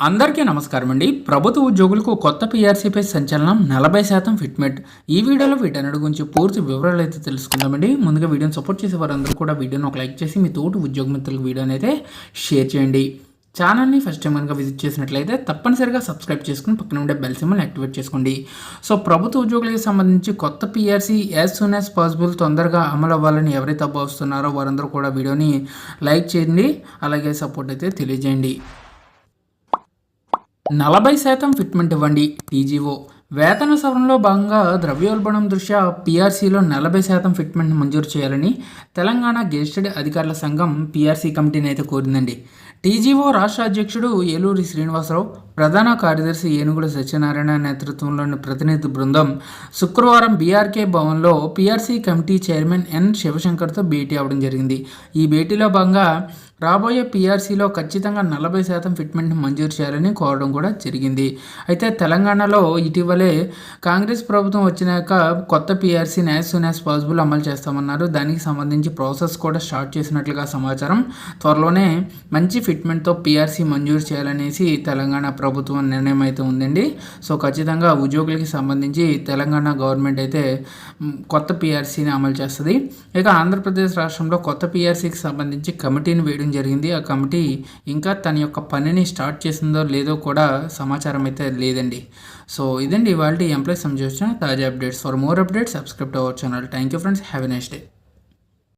అందరికీ నమస్కారం అండి. ప్రభుత్వ ఉద్యోగులకు కొత్త పీఆర్సీపై సంచలనం నలభై శాతం ఫిట్మెంట్. ఈ వీడియోలో వీటన్నిటి గురించి పూర్తి వివరాలు అయితే తెలుసుకుందామండి. ముందుగా వీడియోని సపోర్ట్ చేసే వారందరూ కూడా వీడియోని ఒక లైక్ చేసి మీ తోటి ఉద్యోగ మిత్రులకు వీడియోని అయితే షేర్ చేయండి. ఛానల్ని ఫస్ట్ టైం కనుక విజిట్ చేసినట్లయితే తప్పనిసరిగా సబ్స్క్రైబ్ చేసుకుని పక్కన ఉండే బెల్ సింబల్ యాక్టివేట్ చేసుకోండి. సో ప్రభుత్వ ఉద్యోగులకు సంబంధించి కొత్త PRC as soon as possible తొందరగా అమలు అవ్వాలని ఎవరైతే వస్తున్నారో వారందరూ కూడా వీడియోని లైక్ చేయండి. అలాగే సపోర్ట్ అయితే తెలియజేయండి. నలభై శాతం ఫిట్మెంట్ ఇవ్వండి టీజీఓ. వేతన సవరణలో భాగంగా ద్రవ్యోల్బణం దృష్ట్యా పీఆర్సీలో నలభై శాతం ఫిట్మెంట్ మంజూరు చేయాలని తెలంగాణ గెజిటెడ్ అధికారుల సంఘం పీఆర్సీ కమిటీని అయితే కోరిందండి. టీజీఓ రాష్ట్ర అధ్యక్షుడు ఏలూరి శ్రీనివాసరావు ప్రధాన కార్యదర్శి ఏనుగుల సత్యనారాయణ నేతృత్వంలోని ప్రతినిధి బృందం శుక్రవారం బీఆర్కే భవన్లో పీఆర్సీ కమిటీ చైర్మన్ ఎన్ శివశంకర్తో భేటీ అవ్వడం జరిగింది. ఈ భేటీలో భాగంగా రాబోయే పీఆర్సీలో ఖచ్చితంగా నలభై శాతం ఫిట్మెంట్ని మంజూరు చేయాలని కోరడం కూడా జరిగింది. అయితే తెలంగాణలో ఇటీవలే కాంగ్రెస్ ప్రభుత్వం వచ్చినాక కొత్త పీఆర్సీని యాజ్ సూన్ యాజ్ పాసిబుల్ అమలు చేస్తామన్నారు. దానికి సంబంధించి ప్రాసెస్ కూడా స్టార్ట్ చేసినట్లుగా సమాచారం. త్వరలోనే మంచి ఫిట్మెంట్తో పీఆర్సీ మంజూరు చేయాలనేసి తెలంగాణ ప్రభుత్వం నిర్ణయం అయితే ఉందండి. సో ఖచ్చితంగా ఉద్యోగులకి సంబంధించి తెలంగాణ గవర్నమెంట్ అయితే కొత్త పిఆర్సీని అమలు చేస్తుంది. ఇక ఆంధ్రప్రదేశ్ రాష్ట్రంలో కొత్త పిఆర్సీకి సంబంధించి కమిటీని వేయడం జరిగింది. ఆ కమిటీ ఇంకా తన యొక్క పనిని స్టార్ట్ చేసిందో లేదో కూడా సమాచారం అయితే లేదండి. సో ఇదండి ఇవాళ ఎంప్లాయీస్ సంబంధించిన తాజా updates. For more updates subscribe to our channel. Thank you friends. Have a next day.